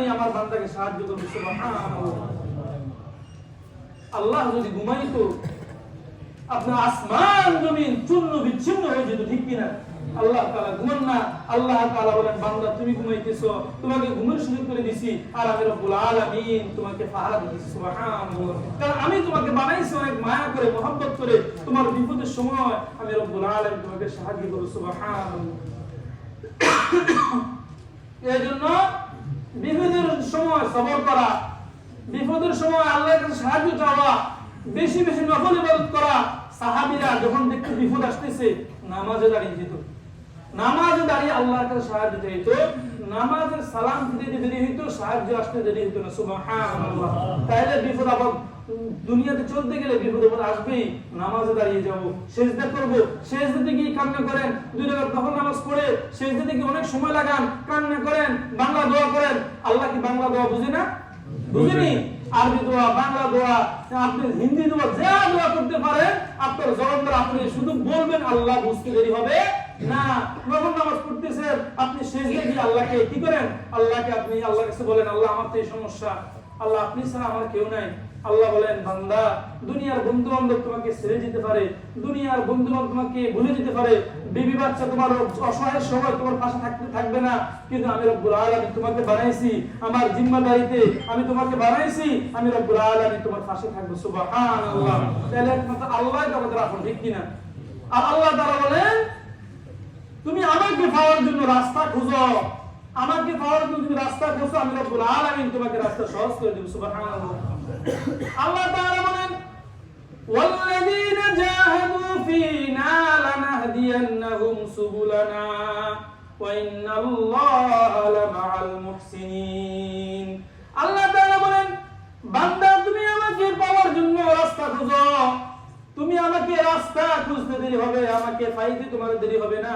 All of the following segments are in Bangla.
আমি আমার বান্দাকে সাহায্য করব আল্লাহ যদি ঘুমাইতো, আপনার আসমান জমিন চূর্ণ বিচ্ছিন্ন হয়ে যেত, ঠিক কিনা? আল্লাহ তাআলা ঘুমান না। আল্লাহ তাআলা বলেন, বান্দা, তুমি ঘুমাইতেছো, তোমাকে ঘুমের সুযোগ করে দিছি। আর আমি রব্বুল আলামিন তোমাকে পাহারা দিয়েছি কারণ আমি তোমাকে বানাইছি অনেক মায়া করে মোহাম্মত করে। তোমার বিপদের সময় আমি রব্বুল আলামিন তোমাকে সাহায্য করব, সুবহানাল্লাহ এই জন্য বিপদের সময় সবর করা বিপদের সময় আল্লাহর কাছে সাহায্য চাওয়া বেশি বেশি নফল ইবাদত করা সাহাবীরা যখন দেখতে বিপদ আসতেছে নামাজে দাঁড়িয়ে যেত নামাজে দাঁড়িয়ে আল্লাহর কাছে সাহায্য চাইত নামাজের সালাম দিতে দেরি হইতো সাহায্য আসতে দেরি হইতো না সুবহানাল্লাহ তাইলে বিপদ উম, দুনিয়াতে চলতে গেলে বিপদ আবার আসবেই নামাজে দাঁড়িয়ে যাব সেজদা করব সেজদাতে গিয়ে কান্না করেন দুই রাকাত নফল নামাজ পড়ে সেজদাতে গিয়ে অনেক সময় লাগান কান্না করেন বাংলা দোয়া করেন। আল্লাহ কি বাংলা দোয়া বুঝে না? বুঝিনি আরবি দোয়া বাংলা দোয়া আপনি হিন্দি দোয়া যা দোয়া করতে পারেন আপনার জবানদার আপনি শুধু বলবেন আল্লাহ বুঝতে দেরি হবে না। নফল নামাজ পড়তেছেন আপনি শেষে গিয়ে আল্লাহকে কি করেন? আল্লাহকে আপনি আল্লাহর কাছে বলেন আল্লাহ আমার তো এই সমস্যা। আল্লাহ আপনি ছাড়া আমার কেউ নাই। আল্লাহ বলেন, বান্দা, দুনিয়ার বন্ধু বান্ধব তোমাকে ছেড়ে যেতে পারে, দুনিয়ার বন্ধু বান্ধব তোমাকে ভুলে যেতে পারে। বিবি বাচ্চা তোমার অসহায় সময় তোমার পাশে থাকতে থাকবে না। কিন্তু আমি রব্বুল আলামিন তোমাকে বানাইছি, আমার জিম্মাদারিতে আমি তোমাকে বানাইছি, আমি রব্বুল আলামিন তোমার পাশে থাকব, সুবহানাল্লাহ। তাহলে একমাত্র আল্লাহই তো আমাদের আপন, ঠিক কিনা? আর আল্লাহ তাআলা বলেন, তুমি আমাকে পাওয়ার জন্য রাস্তা খুঁজো। আমাকে পাওয়ার জন্য তুমি রাস্তা খুঁজো আমি রব্বুল আলামিন তোমাকে রাস্তা সহজ করে দেব সুবহানাল্লাহ আল্লাহ তাআলা বলেন والذين جاهدوا فينا لنهدينهم سبلنا وإن الله لمع المحسنين আল্লাহ তাআলা বলেন বান্দা তুমি আমাকে পাওয়ার জন্য রাস্তা খুঁজো তুমি আমাকে রাস্তা খুঁজতে দেরি হবে আমাকে পাইতে তোমার দেরি হবে না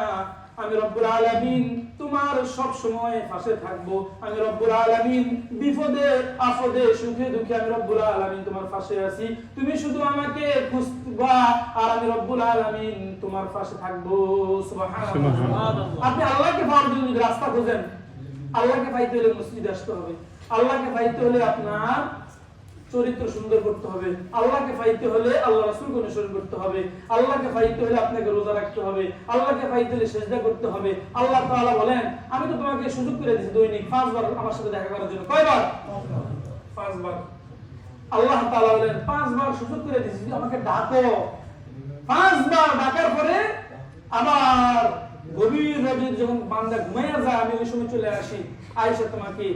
আমি রব্বুল আলামিন তোমার সব সময় পাশে থাকব। আমি রব্বুল আলামিন বিপদে আপদে সুখে দুঃখে আমি রব্বুল আলামিন তোমার পাশে আছি। তুমি শুধু আমাকে খুঁজবা আর আমি রব্বুল আলামিন তোমার পাশে থাকব। সুবহানাল্লাহ। আপনি আল্লাহকে পাওয়ার জন্য রাস্তা খোঁজেন আল্লাহকে পাইতে হলে মসজিদে আসতে হবে। আল্লাহকে পাইতে হলে আপনার চরিত্র সুন্দর করতে হবে। আল্লাহকে পাইতে হলে আল্লাহ রাসূলকে অনুসরণ করতে হবে। আল্লাহকে পাইতে হলে আপনাকে রোজা রাখতে হবে। আল্লাহকে পাইতে হলে সেজদা করতে হবে। আল্লাহ তাআলা বলেন, আমি তো তোমাকে সুযোগ করে দিয়েছি দৈনিক পাঁচবার আমার সাথে দেখা করার জন্য। কয়বার? পাঁচবার। আল্লাহ তাআলা বলেন, পাঁচবার সুযোগ করে দিয়েছি আমাকে ডাকো। পাঁচবার ডাকার পরে আবার গভীর রাতে যখন বান্দা ঘুমাইয়া যায়, আমি ওই সময় চলে আসি, আয়েশা তোমাকে